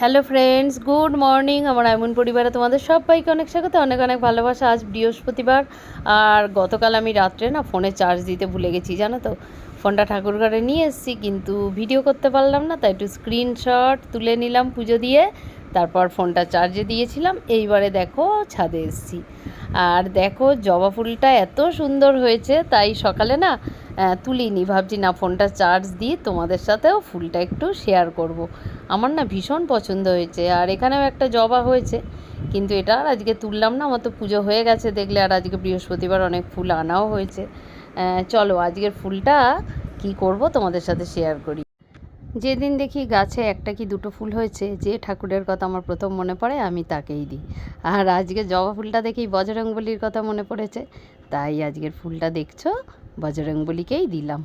Hello friends good morning আমার এমন পরিবারে তোমাদের সবাইকে অনেক স্বাগত, অনেক অনেক ভালোবাসা। আজ বৃহস্পতিবার, আর গতকাল আমি রাত্রে না ফোনে চার্জ দিতে ভুলে গেছি, জানো তো? ফোনটা ঠাকুরঘরে নিয়ে এসেছি, কিন্তু ভিডিও করতে পারলাম না, তাই একটু স্ক্রিনশট তুলে নিলাম পুজো দিয়ে, তারপর ফোনটা চার্জে দিয়েছিলাম। এইবারে দেখো, ছাদে এসেছি। আর দেখো, জবা ফুলটা এত সুন্দর হয়েছে, তাই সকালে না তুলিনি। ভাবছি না ফোনটা চার্জ দিই, তোমাদের সাথেও ফুলটা একটু শেয়ার করব। আমার না ভীষণ পছন্দ হয়েছে, আর এখানেও একটা জবা হয়েছে। কিন্তু এটা আর আজকে তুললাম না, আমার তো পুজো হয়ে গেছে দেখলে, আর আজকে বৃহস্পতিবার অনেক ফুল আনাও হয়েছে। চলো আজকের ফুলটা কি করব তোমাদের সাথে শেয়ার করি। যেদিন দেখি গাছে একটা কি দুটো ফুল হয়েছে, যে ঠাকুরের কথা আমার প্রথম মনে পড়ে, আমি তাকেই দিই। আর আজকে জবা ফুলটা দেখি বজরংবলির কথা মনে পড়েছে, তাই আজকের ফুলটা দেখছ, বজরংবলিকেই দিলাম।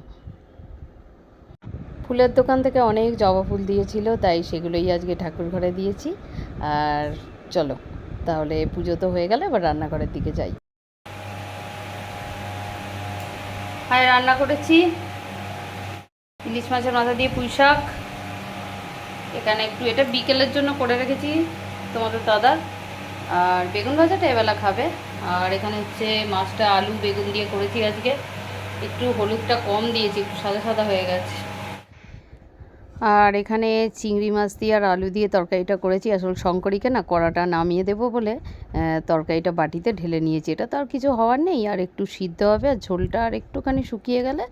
ফুলের দোকান থেকে অনেক জবা ফুল দিয়েছিল, তাই সেগুলোই আজকে ঠাকুর ঘরে দিয়েছি। আর চলো, তাহলে পুজো তো হয়ে গেলে, এবার রান্নাঘরের দিকে যাই। হ্যাঁ রান্না করেছি। ইলিশ মাছের মাথা দিয়ে পুঁই শাক। এখানে একটু এটা বিকেলের জন্য করে রেখেছি তোমাদের দাদা। আর বেগুন ভাজাটা এবেলা খাবে। আর এখানে হচ্ছে মাছটা আলু বেগুন দিয়ে করেছি আজকে। একটু হলুদটা কম দিয়েছি, একটু সাদা সাদা হয়ে গেছে। আর এখানে চিংড়ি মাছ দিয়ে আর আলু দিয়ে তরকারিটা করেছি। আসলে শঙ্করীকে না কড়াটা নামিয়ে দেবো বলে তরকারিটা বাটিতে ঢেলে নিয়েছি। এটা তো আর কিছু হওয়ার নেই, আর একটু সিদ্ধ হবে আর ঝোলটা আর একটুখানি শুকিয়ে গেলে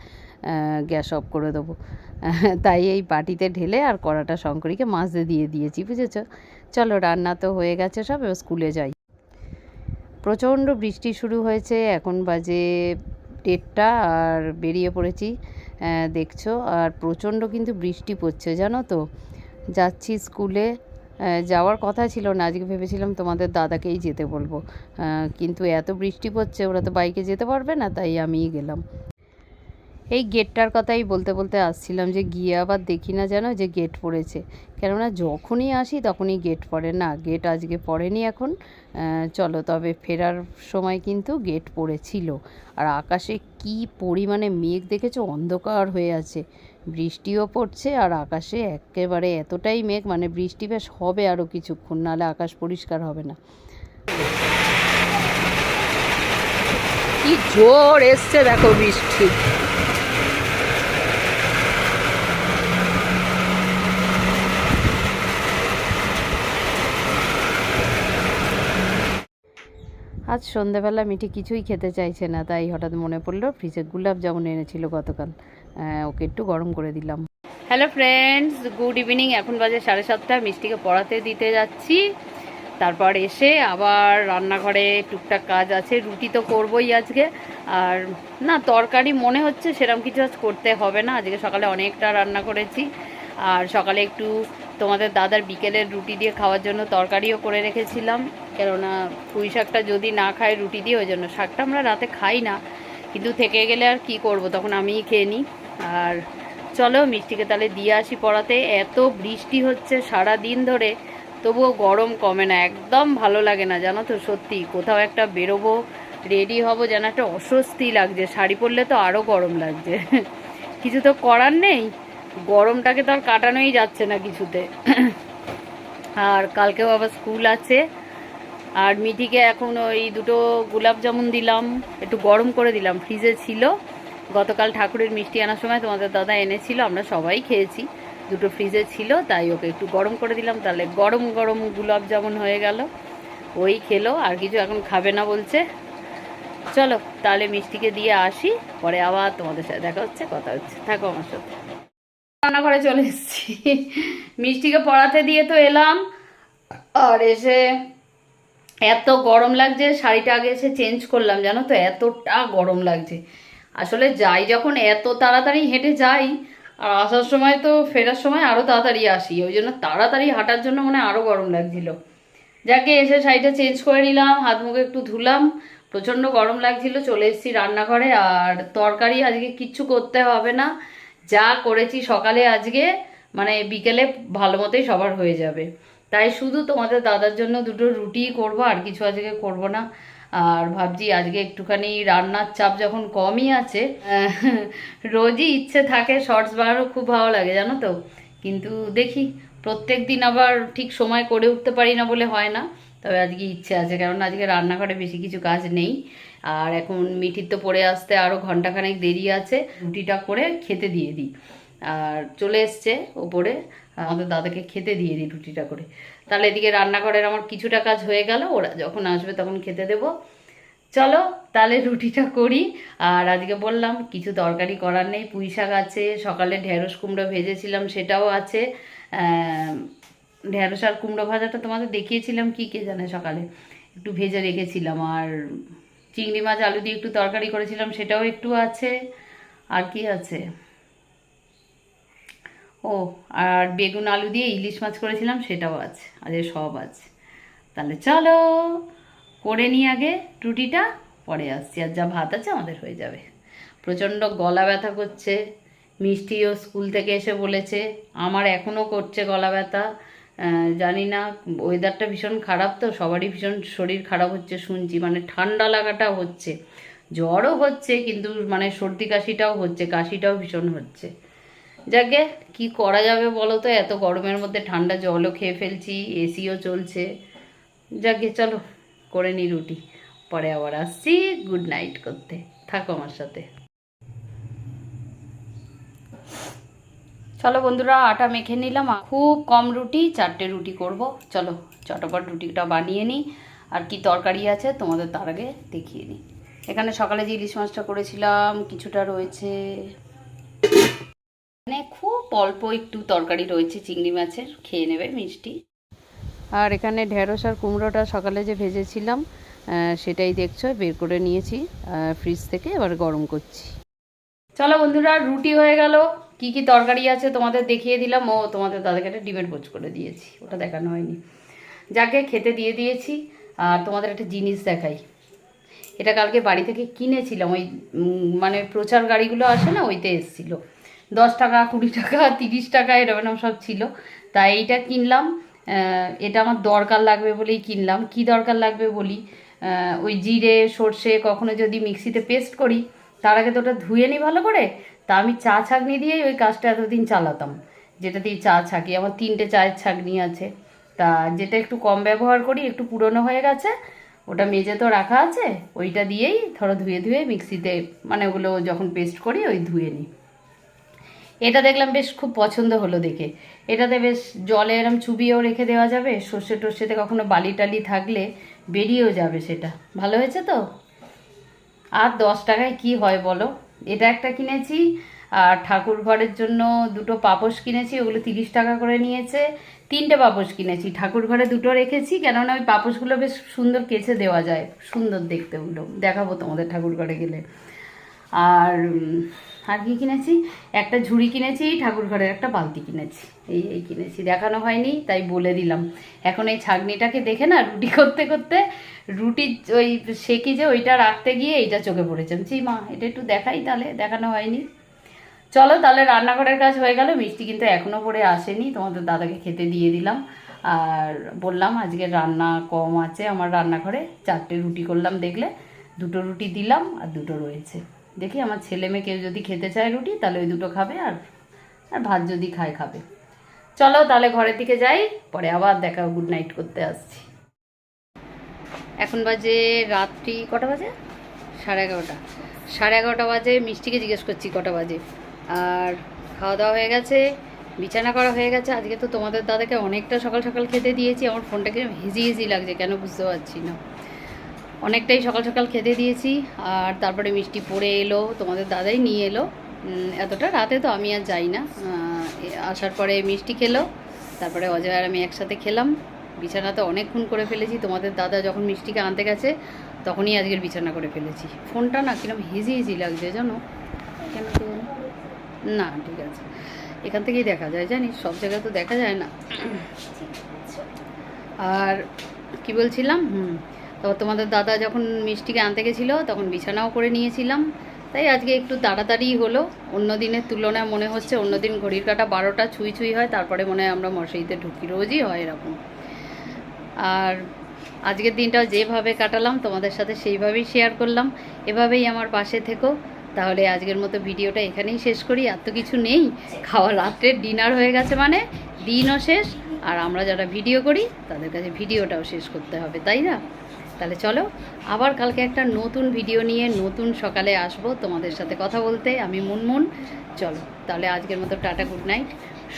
গ্যাস অফ করে দেবো। তাই এই বাটিতে ঢেলে আর কড়াটা শঙ্করীকে মাছ দিয়ে দিয়েছি, বুঝেছ? চলো, রান্না তো হয়ে গেছে সব, এবার স্কুলে যাই। প্রচণ্ড বৃষ্টি শুরু হয়েছে, এখন বাজে দেড়টা আর বেরিয়ে পড়েছি। দেখছ। আর প্রচণ্ড কিন্তু বৃষ্টি পড়ছে, জানো তো। যাচ্ছি স্কুলে। যাওয়ার কথা ছিল না, আজকে ভেবেছিলাম তোমাদের দাদাকেই যেতে বলব। কিন্তু এত বৃষ্টি পড়ছে, ওরা তো বাইকে যেতে পারবে না, তাই আমিই গেলাম। এই গেটটার কথাই বলতে বলতে আসছিলাম যে গিয়ে আবার দেখি না যেন যে গেট পড়েছে। কেননা যখনই আসি তখনই গেট পড়ে না, গেট আজকে পড়েনি এখন। চলো তবে ফেরার সময় কিন্তু গেট পড়েছিল। আর আকাশে কি পরিমাণে মেঘ দেখেছ? অন্ধকার হয়ে আছে। বৃষ্টিও পড়ছে আর আকাশে একেবারে এতটাই মেঘ মানে বৃষ্টি বেশ হবে আরও কিছুক্ষণ, নাহলে আকাশ পরিষ্কার হবে না। কি জোর এসছে দেখো বৃষ্টি। আজ সন্ধেবেলা মিঠি কিছুই খেতে চাইছে না, তাই হঠাৎ মনে পড়ল ফ্রিজে গুলাব জামুন এনেছিল গতকাল। ওকে একটু গরম করে দিলাম। হ্যালো ফ্রেন্ডস গুড ইভিনিং এখন বাজে সাড়ে সাতটা, মিষ্টিকে পড়াতে দিতে যাচ্ছি। তারপর এসে আবার রান্নাঘরে টুকটাক কাজ আছে, রুটি তো করবই আজকে। আর না, তরকারি মনে হচ্ছে সেরকম কিছু আজ করতে হবে না। আজকে সকালে অনেকটা রান্না করেছি। আর সকালে একটু তোমাদের দাদার বিকেলের রুটি দিয়ে খাওয়ার জন্য তরকারিও করে রেখেছিলাম। কেননা পুঁই শাকটা যদি না খাই রুটি দিয়ে, ওই জন্য শাকটা আমরা রাতে খাই না। কিন্তু থেকে গেলে আর কি করব, তখন আমিই খেয়ে নিই। আর চলো মিষ্টিকে তাহলে দিয়ে আসি পড়াতে। এত বৃষ্টি হচ্ছে সারা দিন ধরে, তবুও গরম কমে না, একদম ভালো লাগে না, জানো তো, সত্যি। কোথাও একটা বেরোবো রেডি হব, যেন একটা অস্বস্তি লাগছে। শাড়ি পরলে তো আরও গরম লাগছে। কিছু তো করার নেই। গরমটাকে তো আর কাটানোই যাচ্ছে না কিছুতে। আর কালকেও আবার স্কুল আছে। আর মিঠিকে এখন ওই দুটো গোলাপ জামুন দিলাম। একটু গরম করে দিলাম। ফ্রিজে ছিল। গতকাল ঠাকুরের মিষ্টি আনার সময় তোমাদের দাদা এনেছিল, আমরা সবাই খেয়েছি। দুটো ফ্রিজে ছিল, তাই ওকে একটু গরম করে দিলাম। তাহলে গরম গরম গোলাপ জামুন হয়ে গেল। ওই খেলো, আর কিছু এখন খাবে না বলছে। চলো, তাহলে মিষ্টিকে দিয়ে আসি। পরে আবার তোমাদের সাথে দেখা হচ্ছে, কথা হচ্ছে। থাকো আমার সাথে। রান্নাঘরে চলে এসেছি। মিষ্টিকে পড়াতে দিয়ে তো এলাম। আর এসে এত গরম লাগছে, শাড়িটা আগে এসে চেঞ্জ করলাম, জানো তো? এতটা গরম লাগছে। আসলে যাই যখন এত তাড়াতাড়ি হেঁটে যাই, আর আসার সময় তো ফেরার সময় আরও তাড়াতাড়ি আসি, ওই জন্য তাড়াতাড়ি হাঁটার জন্য মনে আরও গরম লাগছিল। যাকে এসে শাড়িটা চেঞ্জ করে নিলাম, হাত মুখে একটু ধুলাম, প্রচণ্ড গরম লাগছিল, চলে এসেছি রান্নাঘরে। আর তরকারি আজকে কিচ্ছু করতে হবে না। যা করেছি সকালে আজকে মানে বিকেলে ভালো মতোই সবার হয়ে যাবে। তাই শুধু তোমাদের দাদার জন্য দুটো রুটি করব, আর কিছু আজকে করব না। আর ভাবছি আজকে একটুখানি রান্নার চাপ যখন কমই আছে রোজই ইচ্ছে থাকে শর্টস বানানো, খুব ভালো লাগে, জানো তো? কিন্তু দেখি, প্রত্যেক দিন আবার ঠিক সময় করে উঠতে পারি না বলে হয় না। তবে আজকে ইচ্ছে আছে, কারণ আজকে রান্নাঘরে বেশি কিছু কাজ নেই। আর এখন মিঠির তো পড়ে আসতে আরও ঘন্টাখানেক দেরি আছে, রুটিটা করে খেতে দিয়ে দিই। আর চলে এসছে ওপরে, আমাদের দাদাকে খেতে দিয়ে দিই রুটিটা করে। তাহলে এদিকে রান্নাঘরের আমার কিছুটা কাজ হয়ে গেল, ওরা যখন আসবে তখন খেতে দেবো। চলো তাহলে রুটিটা করি। আর আজকে বললাম, কিছু তরকারি করার নেই, পুঁই শাক আছে, সকালে ঢেঁড়স কুমড়ো ভেজেছিলাম, সেটাও আছে। ঢেঁড়স আর কুমড়ো ভাজাটা তোমাদের দেখিয়েছিলাম, কি কে জানে সকালে। একটু ভেজে রেখেছিলাম, আর চিংড়ি মাছ আলু দিয়ে একটু তরকারি করেছিলাম, সেটাও একটু আছে। আর কি আছে? ও, আর বেগুন আলু দিয়ে ইলিশ মাছ করেছিলাম, সেটাও আছে আজকে সব আছে। তাহলে চলো, করে নিই আগে রুটিটা, পরে আসছি। আর যা ভাত আছে আমাদের হয়ে যাবে। প্রচণ্ড গলা ব্যথা করছে। মিষ্টিও স্কুল থেকে এসে বলেছে, আমার এখনও করছে গলা ব্যথা। জানি না ওয়েদারটা ভীষণ খারাপ তো, সবারই ভীষণ শরীর খারাপ হচ্ছে শুনছি মানে ঠান্ডা লাগাটা হচ্ছে। জ্বরও হচ্ছে, কিন্তু মানে সর্দি কাশিটাও হচ্ছে, কাশিটাও ভীষণ হচ্ছে। যাকে কি করা যাবে বলো তো, এত গরমের মধ্যে ঠান্ডা জলও খেয়ে ফেলছি এসিও চলছে। যাকে চলো, করে নি রুটি। পরে আবার আসছি গুড নাইট করতে। থাকো আমার সাথে। চলো বন্ধুরা, আটা মেখে নিলাম খুব কম রুটি, চারটে রুটি করব। চলো, চটপট রুটিটা বানিয়ে নিই। আর কি তরকারি আছে তোমাদের তার আগে দেখিয়ে নিই। এখানে সকালে যে ইলিশ মাছটা করেছিলাম, কিছুটা রয়েছে। মানে খুব অল্প একটু তরকারি রয়েছে, চিংড়ি মাছের, খেয়ে নেবে মিষ্টি। আর এখানে ঢেঁড়স আর কুমড়োটা সকালে যে ভেজেছিলাম সেটাই দেখছ, বের করে নিয়েছি ফ্রিজ থেকে এবার গরম করছি। চলো বন্ধুরা, রুটি হয়ে গেল। কি কি তরকারি আছে তোমাদের দেখিয়ে দিলাম, ও তোমাদের দাদাকে একটা ডিমের বোচ করে দিয়েছি, ওটা দেখানো হয়নি। যাকে খেতে দিয়ে দিয়েছি, আর তোমাদের একটা জিনিস দেখাই। এটা কালকে বাড়ি থেকে কিনেছিলাম, ওই মানে প্রচার গাড়িগুলো আসে না, ওইতে এসেছিল। দশ টাকা, কুড়ি টাকা, তিরিশ টাকা, এরকম সব ছিল। তাই এইটা কিনলাম এটা আমার দরকার লাগবে বলেই কিনলাম। কি দরকার লাগবে বলি ওই জিরে, সর্ষে, কখনো যদি মিক্সিতে পেস্ট করি, তার আগে তো ওটা ধুয়ে নিই ভালো করে তা আমি চা ছাঁকনি দিয়েই ওই কাজটা এতদিন চালাতাম। যেটা দিয়ে চা ছাঁকি, আমার তিনটে চায়ের ছাঁকনি আছে। তা যেটা একটু কম ব্যবহার করি, একটু পুরনো হয়ে গেছে, ওটা মেজে তো রাখা আছে, ওইটা দিয়েই ধরো ধুয়ে ধুয়ে মিক্সিতে মানে ওগুলো যখন পেস্ট করি, ওই ধুয়ে নিই। এটা দেখলাম বেশ খুব পছন্দ হলো দেখে। এটাতে বেশ জলে এরম চুবিয়েও রেখে দেওয়া যাবে, সর্ষে টর্ষেতে কখনো বালি টালি থাকলে বেরিয়েও যাবে সেটা। ভালো হয়েছে তো? আর দশ টাকায় কি হয় বলো? এটা একটা কিনেছি, আর ঠাকুর ঘরের জন্য দুটো পাপোশ কিনেছি, ওগুলো তিরিশ টাকা করে নিয়েছে। তিনটে পাপোশ কিনেছি ঠাকুর ঘরে দুটো রেখেছি, কেননা ওই পাপোশগুলো বেশ সুন্দর কেচে দেওয়া যায়, সুন্দর দেখতে ওগুলো দেখাবো তোমাদের ঠাকুর ঘরে গেলে। আর আর কি কিনেছি, একটা ঝুড়ি কিনেছি ঠাকুর ঘরের একটা বালতি কিনেছি। এই এই কিনেছি। দেখানো হয়নি, তাই বলে দিলাম। এখন এই ছাগনিটাকে দেখে না, রুটি করতে করতে, রুটি ওই সেকি যে ওইটা রাখতে গিয়ে এইটা চোখে পড়েছে। জি মা, এটা একটু দেখাই তাহলে, দেখানো হয়নি। চলো তাহলে রান্নাঘরের কাজ হয়ে গেল, মিষ্টি কিন্তু এখনও পরে আসেনি, তোমাদের দাদাকে খেতে দিয়ে দিলাম। আর বললাম, আজকে রান্না কম আছে আমার রান্নাঘরে, চারটে রুটি করলাম দেখলে, দুটো রুটি দিলাম আর দুটো রয়েছে। দেখি আমার ছেলে মেয়ে কেউ যদি খেতে চায় রুটি, তাহলে ওই দুটো খাবে আর আর ভাত যদি খায়, খাবে। চলো তাহলে ঘরের দিকে যাই, পরে আবার দেখা গুড নাইট করতে আসছি। এখন বাজে রাত্রি কটা বাজে? সাড়ে এগারোটা। সাড়ে এগারোটা বাজে, মিষ্টিকে জিজ্ঞেস করছি কটা বাজে। আর খাওয়া দাওয়া হয়ে গেছে, বিছানা করা হয়ে গেছে। আজকে তো তোমাদের দাদাকে অনেকটা সকাল সকাল খেতে দিয়েছি, আমার ফোনটাকে হেজি হেজি লাগছে, কেন বুঝতে পারছি না। অনেকটাই সকাল সকাল খেতে দিয়েছি আর তারপরে মিষ্টি পড়ে এলো তোমাদের দাদাই নিয়ে এলো। এতটা রাতে তো আমি আর যাই না। আসার পরে মিষ্টি খেলো তারপরে অজয় আর আমি একসাথে খেলাম। বিছানা তো অনেকক্ষণ করে ফেলেছি তোমাদের দাদা যখন মিষ্টিকে আনতে গেছে তখনই আজকের বিছানা করে ফেলেছি। ফোনটা না কিরম হেজি হেজি লাগছে জানো? কেন না ঠিক আছে। এখান থেকেই দেখা যায় জানিস? সব জায়গায় তো দেখা যায় না। আর কি বলছিলাম? হুম। তারপর তোমাদের দাদা যখন মিষ্টিকে আনতে গেছিল, তখন বিছানাও করে নিয়েছিলাম। তাই আজকে একটু তাড়াতাড়ি হলো। অন্য দিনের তুলনায় মনে হচ্ছে অন্য দিন ঘড়ির কাটা বারোটা ছুঁই ছুঁই হয়, তারপরে মনে হয় আমরা মশারিতে ঢুকি, রোজই হয় এরকম। আর আজকের দিনটাও যেভাবে কাটালাম, তোমাদের সাথে সেইভাবেই শেয়ার করলাম। এভাবেই আমার পাশে থেকো। তাহলে আজকের মতো ভিডিওটা এখানেই শেষ করি। আর তো কিছু নেই, খাওয়া রাত্রের ডিনার হয়ে গেছে মানে দিনও শেষ আর আমরা যারা ভিডিও করি, তাদের কাছে ভিডিওটাও শেষ করতে হবে, তাই না? তাহলে চলো, আবার কালকে একটা নতুন ভিডিও নিয়ে নতুন সকালে আসব তোমাদের সাথে কথা বলতে, আমি মুনমুন। চলো, তাহলে আজকের মতো টাটা, গুড নাইট।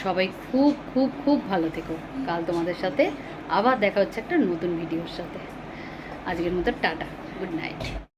সবাই খুব খুব খুব ভালো থেকো। কাল তোমাদের সাথে আবার দেখা হচ্ছে একটা নতুন ভিডিওর সাথে। আজকের মতো টাটা, গুড নাইট।